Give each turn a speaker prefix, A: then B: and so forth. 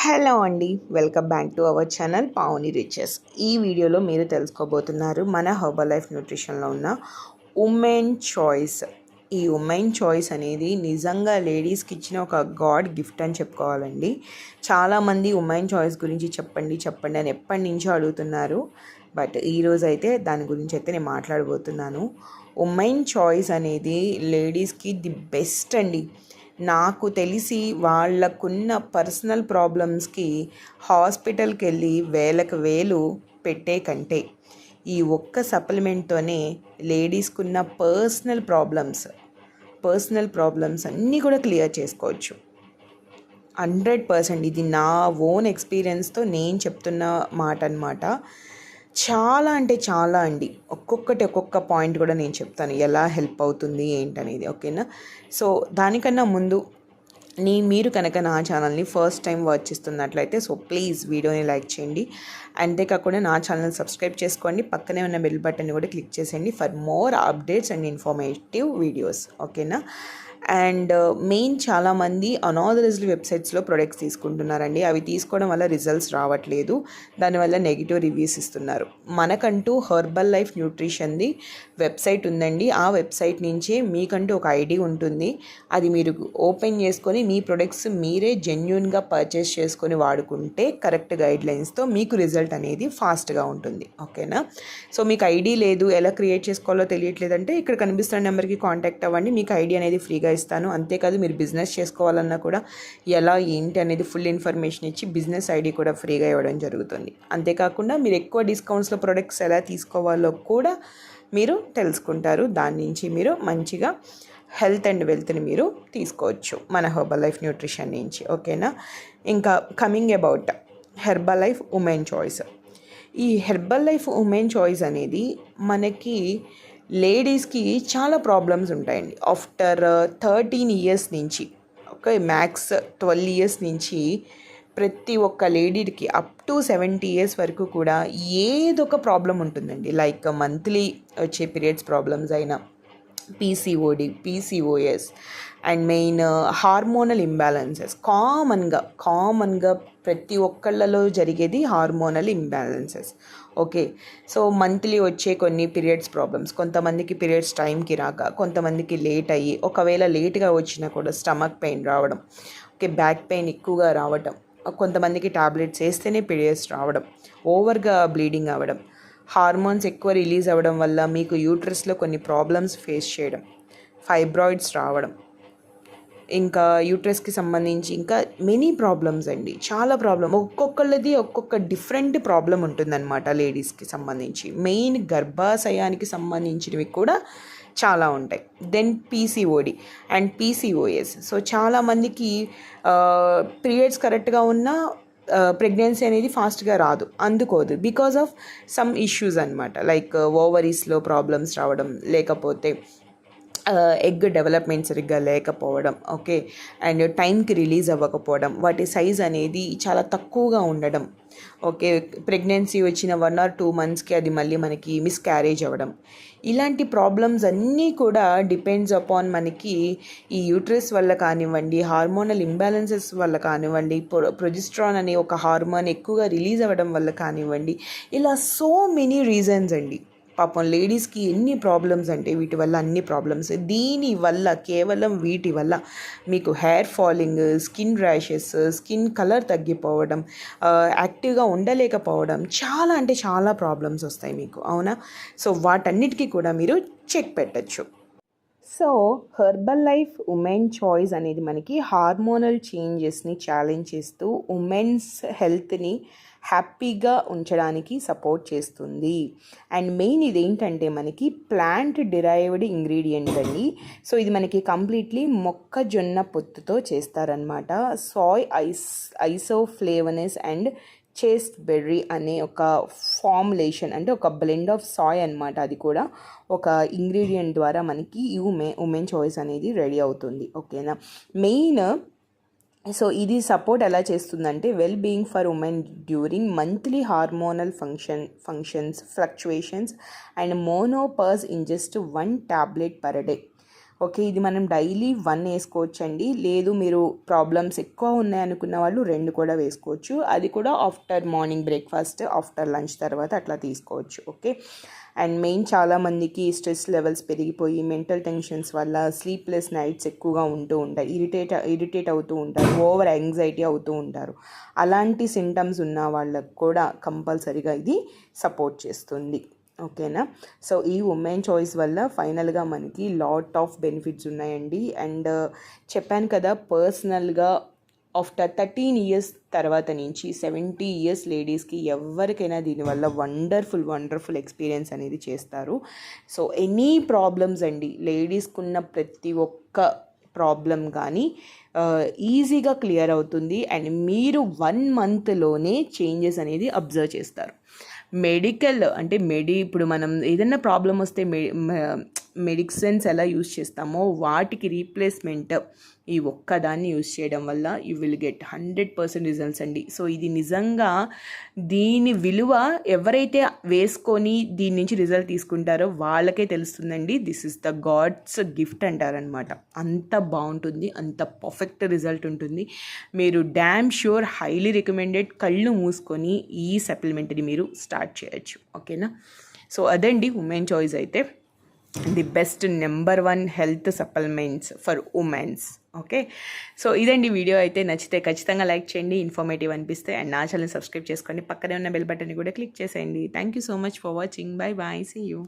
A: Hello అండి welcome back to our channel పావుని riches. ఈ వీడియోలో మీరు తెలుసుకోబోతున్నారు మన హర్బల్ లైఫ్ న్యూట్రిషన్లో ఉన్న ఉమెన్ చాయిస్. ఈ ఉమెన్ చాయిస్ అనేది నిజంగా లేడీస్కి ఇచ్చిన ఒక గాడ్ గిఫ్ట్ అని చెప్పుకోవాలండి. చాలామంది ఉమెన్ చాయిస్ గురించి చెప్పండి చెప్పండి అని ఎప్పటి నుంచో అడుగుతున్నారు. బట్ ఈరోజు అయితే దాని గురించి అయితే నేను మాట్లాడబోతున్నాను. ఉమెన్ చాయిస్ అనేది లేడీస్కి ది బెస్ట్ అండి. నాకు తెలిసి వాళ్ళకున్న పర్సనల్ ప్రాబ్లమ్స్కి హాస్పిటల్కి వెళ్ళి వేలకు వేలు పెట్టే కంటే ఈ ఒక్క సప్లిమెంట్తోనే లేడీస్కున్న పర్సనల్ ప్రాబ్లమ్స్ పర్సనల్ ప్రాబ్లమ్స్ అన్నీ కూడా క్లియర్ చేసుకోవచ్చు. హండ్రెడ్ పర్సెంట్ ఇది నా ఓన్ ఎక్స్పీరియన్స్తో నేను చెప్తున్న మాట అనమాట చాలా అంటే చాలా అండి. ఒక్కొక్కటి ఒక్కొక్క పాయింట్ కూడా నేను చెప్తాను. ఎలా హెల్ప్ అవుతుంది ఏంటనేది. ఓకేనా? సో దానికన్నా ముందు నీ మీరు కనుక నా ఛానల్ని ఫస్ట్ టైం వాచ్ చేస్తున్నట్లయితే సో ప్లీజ్ వీడియోని లైక్ చేయండి. అంతేకాకుండా నా ఛానల్ సబ్స్క్రైబ్ చేసుకోండి. పక్కనే ఉన్న బెల్ బటన్ కూడా క్లిక్ చేసేయండి for more updates and informative videos. ఓకేనా? అండ్ uh, మెయిన్ చాలామంది అనాథరైజ్డ్ వెబ్సైట్స్లో ప్రొడక్ట్స్ తీసుకుంటున్నారండి. అవి తీసుకోవడం వల్ల రిజల్ట్స్ రావట్లేదు. దానివల్ల నెగిటివ్ రివ్యూస్ ఇస్తున్నారు. మనకంటూ హెర్బల్ లైఫ్ న్యూట్రిషన్ది వెబ్సైట్ ఉందండి. ఆ వెబ్సైట్ నుంచే మీకంటూ ఒక ఐడి ఉంటుంది. అది మీరు ఓపెన్ చేసుకొని మీ ప్రొడక్ట్స్ మీరే జెన్యున్గా పర్చేస్ చేసుకొని వాడుకుంటే కరెక్ట్ గైడ్ లైన్స్తో మీకు రిజల్ట్ అనేది ఫాస్ట్గా ఉంటుంది. ఓకేనా సో మీకు ఐడి లేదు. ఎలా క్రియేట్ చేసుకోవాలో తెలియట్లేదంటే ఇక్కడ కనిపిస్తున్న నెంబర్కి కాంటాక్ట్ అవ్వండి. మీకు ఐడి అనేది ఫ్రీగా ఇస్తాను అంతేకాదు మీరు బిజినెస్ చేసుకోవాలన్నా కూడా ఎలా ఏంటి అనేది ఫుల్ ఇన్ఫర్మేషన్ ఇచ్చి బిజినెస్ ఐడి కూడా ఫ్రీగా ఇవ్వడం జరుగుతుంది. అంతేకాకుండా మీరు ఎక్కువ డిస్కౌంట్స్లో ప్రొడక్ట్స్ ఎలా తీసుకోవాలో కూడా మీరు తెలుసుకుంటారు. దాని నుంచి మీరు మంచిగా హెల్త్ అండ్ వెల్త్ని మీరు తీసుకోవచ్చు. మన హెర్బల్ లైఫ్ న్యూట్రిషన్ నుంచి. ఓకేనా? ఇంకా coming about Herbalife women choice. ఈ హెర్బల్ లైఫ్ ఉమెన్ చాయిస్ అనేది మనకి లేడీస్కి చాలా ప్రాబ్లమ్స్ ఉంటాయండి. ఆఫ్టర్ థర్టీన్ ఇయర్స్ నుంచి ఓకే మ్యాక్స్ ట్వెల్వ్ ఇయర్స్ నుంచి ప్రతి ఒక్క లేడీకి అప్ టు సెవెంటీ ఇయర్స్ వరకు కూడా ఏదో ఒక ప్రాబ్లం ఉంటుందండి. లైక్ మంత్లీ వచ్చే పీరియడ్స్ ప్రాబ్లమ్స్ అయినా PCOD PCOS and main hormonal imbalances కామన్గా కామన్గా ప్రతి ఒక్కళ్ళలో జరిగేది hormonal imbalances okay so monthly వచ్చే కొన్ని పీరియడ్స్ ప్రాబ్లమ్స్ కొంతమందికి పీరియడ్స్ టైంకి రాక కొంతమందికి లేట్ అయ్యి ఒకవేళ లేట్గా వచ్చినా కూడా స్టమక్ పెయిన్ రావడం ఓకే బ్యాక్ పెయిన్ ఎక్కువగా రావడం కొంతమందికి టాబ్లెట్స్ వేస్తేనే పీరియడ్స్ రావడం ఓవర్గా బ్లీడింగ్ అవ్వడం. హార్మోన్స్ ఎక్కువ రిలీజ్ అవ్వడం వల్ల మీకు యూట్రస్లో కొన్ని ప్రాబ్లమ్స్ ఫేస్ చేయడం ఫైబ్రాయిడ్స్ రావడం ఇంకా యూట్రస్కి సంబంధించి ఇంకా మెనీ ప్రాబ్లమ్స్ అండి. చాలా ప్రాబ్లం ఒక్కొక్కళ్ళది ఒక్కొక్క డిఫరెంట్ ప్రాబ్లం ఉంటుందన్నమాట లేడీస్కి సంబంధించి. మెయిన్ గర్భాశయానికి సంబంధించినవి కూడా చాలా ఉంటాయి. Then PCOD and PCOS. So చాలామందికి పీరియడ్స్ కరెక్ట్గా ఉన్న ప్రెగ్నెన్సీ అనేది ఫాస్ట్గా రాదు. అందుకోదు. బికాస్ ఆఫ్ సమ్ ఇష్యూస్ అనమాట లైక్ ఓవరీస్లో ప్రాబ్లమ్స్ రావడం లేకపోతే ఎగ్ డెవలప్మెంట్ సరిగ్గా లేకపోవడం ఓకే? అండ్ టైంకి రిలీజ్ అవ్వకపోవడం వాటి సైజ్ అనేది చాలా తక్కువగా ఉండడం ఓకే? ప్రెగ్నెన్సీ వచ్చిన వన్ ఆర్ టూ మంత్స్కి అది మళ్ళీ మనకి మిస్క్యారేజ్ అవ్వడం. ఇలాంటి ప్రాబ్లమ్స్ అన్నీ కూడా డిపెండ్స్ అపాన్ మనకి ఈ యూట్రస్ వల్ల కానివ్వండి హార్మోనల్ ఇంబ్యాలెన్సెస్ వల్ల కానివ్వండి ప్రొ ప్రొజిస్ట్రాన్ అనే ఒక హార్మోన్ ఎక్కువగా రిలీజ్ అవ్వడం వల్ల కానివ్వండి ఇలా సో మెనీ రీజన్స్ అండి. పాపం లేడీస్కి ఎన్ని ప్రాబ్లమ్స్ అంటే వీటి వల్ల అన్ని ప్రాబ్లమ్స్. దీని వల్ల కేవలం వీటి వల్ల మీకు hair falling skin rashes skin colour తగ్గిపోవడం యాక్టివ్గా ఉండలేకపోవడం చాలా అంటే చాలా ప్రాబ్లమ్స్ వస్తాయి మీకు అవునా? సో వాటన్నిటికీ కూడా మీరు చెక్ పెట్టచ్చు. So herbal life women choice అనేది మనకి హార్మోనల్ చేంజెస్ని ఛాలెంజ్ చేస్తూ ఉమెన్స్ హెల్త్ని హ్యాపీగా ఉంచడానికి సపోర్ట్ చేస్తుంది. అండ్ మెయిన్ ఇది ఏంటంటే మనకి ప్లాంట్ డిరైవ్డ్ ఇంగ్రీడియంట్ అండి. సో ఇది మనకి కంప్లీట్లీ మొక్కజొన్న పొత్తుతో చేస్తారనమాట soy ice isoflavones and chaste berry అనే ఒక ఫార్ములేషన్ అంటే ఒక బ్లెండ్ ఆఫ్ సాయ్ అనమాట అది కూడా ఒక ఇంగ్రీడియంట్ ద్వారా మనకి ఈ ఉమెన్ ఉమెన్ చాయిస్ అనేది రెడీ అవుతుంది. ఓకేనా? మెయిన్ సో ఇది సపోర్ట్ ఎలా చేస్తుందంటే well being for women during monthly hormonal function functions fluctuations and menopause in just one tablet per day okay ఇది మనం డైలీ వన్ వేసుకోవచ్చు అండి లేదు మీరు ప్రాబ్లమ్స్ ఎక్కువ ఉన్నాయనుకున్న వాళ్ళు రెండు కూడా వేసుకోవచ్చు. అది కూడా after morning breakfast after lunch తర్వాత అట్లా తీసుకోవచ్చు. ఓకే అండ్ మెయిన్ చాలామందికి స్ట్రెస్ లెవెల్స్ పెరిగిపోయి మెంటల్ టెన్షన్స్ వల్ల స్లీప్లెస్ నైట్స్ ఎక్కువగా ఉంటూ ఉంటాయి ఇరిటేట్ ఇరిటేట్ అవుతూ ఉంటారు ఓవర్ యాంగ్జైటీ అవుతూ ఉంటారు. అలాంటి సింటమ్స్ ఉన్న వాళ్ళకు కూడా కంపల్సరీగా ఇది సపోర్ట్ చేస్తుంది. ఓకేనా? సో ఈ ఉమెన్ చాయిస్ వల్ల ఫైనల్గా మనకి లాట్ ఆఫ్ బెనిఫిట్స్ ఉన్నాయండి. అండ్ చెప్పాను కదా పర్సనల్గా ఆఫ్టర్ థర్టీన్ ఇయర్స్ తర్వాత నుంచి సెవెంటీ ఇయర్స్ లేడీస్కి ఎవరికైనా దీనివల్ల వండర్ఫుల్ వండర్ఫుల్ ఎక్స్పీరియన్స్ అనేది చేస్తారు. సో ఎనీ ప్రాబ్లమ్స్ అండి లేడీస్కి ఉన్న ప్రతి ఒక్క ప్రాబ్లం కానీ ఈజీగా క్లియర్ అవుతుంది. అండ్ మీరు వన్ మంత్లోనే చేంజెస్ అనేది అబ్జర్వ్ చేస్తారు. మెడికల్ అంటే మెడి ఇప్పుడు మనం ఏదైనా ప్రాబ్లం వస్తే మె మెడిసిన్స్ ఎలా యూస్ చేస్తామో వాటికి రీప్లేస్మెంట్ ఈ ఒక్కదాన్ని యూస్ చేయడం వల్ల you will get hundred percent results అండి. సో ఇది నిజంగా దీని విలువ ఎవరైతే వేసుకొని దీని నుంచి రిజల్ట్ తీసుకుంటారో వాళ్ళకే తెలుస్తుందండి. This is the God's gift అంటారనమాట అంత బాగుంటుంది అంత పర్ఫెక్ట్ రిజల్ట్ ఉంటుంది. మీరు డ్యామ్ ష్యూర్ హైలీ రికమెండెడ్ కళ్ళు మూసుకొని ఈ సప్లిమెంటరీ మీరు స్టార్ట్ చేయొచ్చు. ఓకేనా? సో అదండి ఉమెన్ చాయిస్ అయితే. The best number one health supplements for womens. Okay? So ఇదండి వీడియో. అయితే నచ్చితే ఖచ్చితంగా లైక్ చేయండి ఇన్ఫర్మేటివ్ అనిపిస్తే. అండ్ నా ఛానల్ సబ్స్క్రైబ్ చేసుకోండి. పక్కనే ఉన్న బెల్ బటన్ కూడా క్లిక్ చేసేయండి. Thank you so much for watching bye bye see you